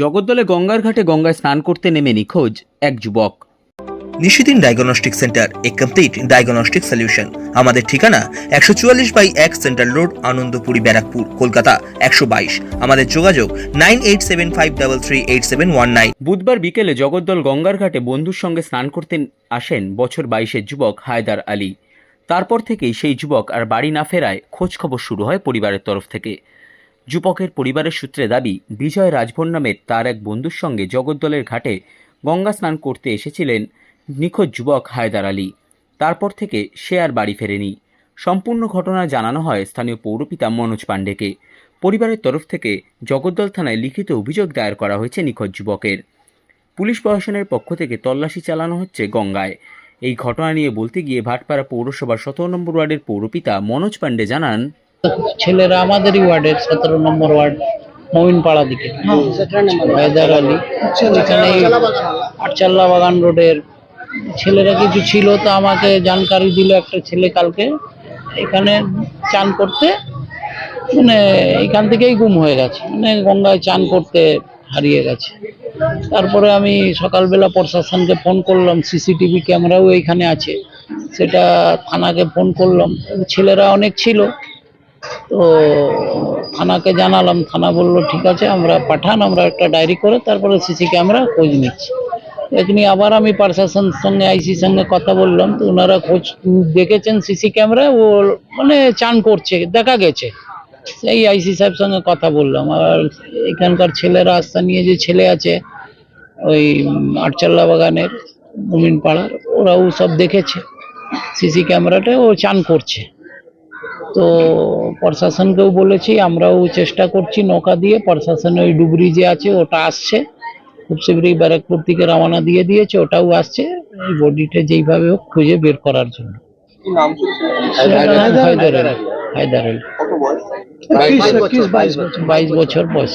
জগদ্দলে গঙ্গার ঘাটে গঙ্গায় স্নান করতে নেমে নিখোঁজ এক যুবক। নিশিদিন ডায়াগনস্টিক সেন্টার এ কমপ্লিট ডায়াগনস্টিক সলিউশন আমাদের ঠিকানা একশো চুয়াল্লিশ বাই এক সেন্ট্রাল রোড আনন্দপুরি ব্যারাকপুর কলকাতা একশো বাইশ। আমাদের যোগাযোগ nine eight seven five double three eight seven one nine. বুধবার বিকেলে জগদ্দল গঙ্গার ঘাটে বন্ধুর সঙ্গে স্নান করতে আসেন বছর বাইশের যুবক হায়দার আলী। তারপর থেকেই সেই যুবক আর বাড়ি না ফেরায় খোঁজ খবর শুরু হয় পরিবারের তরফ থেকে। যুবকের পরিবারের সূত্রে দাবি, বিজয় রাজভর নামের তার এক বন্ধুর সঙ্গে জগদ্দলের ঘাটে গঙ্গা স্নান করতে এসেছিলেন নিখোঁজ যুবক হায়দার আলী। তারপর থেকে সে আর বাড়ি ফেরেনি। সম্পূর্ণ ঘটনা জানানো হয় স্থানীয় পৌরপিতা মনোজ পাণ্ডেকে। পরিবারের তরফ থেকে জগদ্দল থানায় লিখিত অভিযোগ দায়ের করা হয়েছে নিখোঁজ যুবকের। পুলিশ প্রশাসনের পক্ষ থেকে তল্লাশি চালানো হচ্ছে গঙ্গায়। এই ঘটনা নিয়ে বলতে গিয়ে ভাটপাড়া পৌরসভার সতেরো নম্বর ওয়ার্ডের পৌরপিতা মনোজ পাণ্ডে জানান ছেলেরা আমাদেরই ওয়ার্ডের সতেরো নম্বর ওয়ার্ড মমিনপাড়া দিকে। হায়দার আলী। এখানে এই আটচাল্লা বাগান রোডের ছেলেরা কিছু ছিল তো আমাকে জানকারি দিল একটা ছেলে কালকে। এখানে চান করতে মানে এখান থেকেই গুম হয়ে গেছে। মানে গঙ্গায় চান করতে হারিয়ে গেছে। তারপরে আমি সকালবেলা প্রশাসনকে ফোন করলাম সিসিটিভি ক্যামেরাও এইখানে আছে। সেটা থানাকে ফোন করলাম। ছেলেরা অনেক ছিল তো থানাকে জানালাম, থানা বলল, ঠিক আছে, আমরা পাঠান, আমরা একটা ডায়েরি করে তারপরে সিসি ক্যামেরা খোঁজ নিচ্ছি। এখনি আবার আমি প্রশাসন সঙ্গে আইসির সঙ্গে কথা বললাম, তো ওনারা খোঁজ দেখেছেন সিসি ক্যামেরা, ও মানে চান করছে, দেখা গেছে। সেই আইসি সাহেব সঙ্গে কথা বললাম, আর এখানকার ছেলেরা আস্থা নিয়ে যে ছেলে আছে, ওই আটচাল্লা বাগানের মুমিন পাড়ার ওরাও সব দেখেছে, সিসি ক্যামেরাতে ও চান করছে। তো প্রশাসনকেও বলেছি আমরাও চেষ্টা করছি নৌকা দিয়ে। প্রশাসন ওই ডুবরি যে আছে ওটা আসছে। খুব শীঘ্রই ব্যারাকপুর থেকে রওনা দিয়ে দিয়েছে ওটাও আসছে। এই বডিটা যেইভাবে হোক খুঁজে বের করার জন্য। হায়দার আলী। হায়দার আলী। বাইশ বছর বয়স।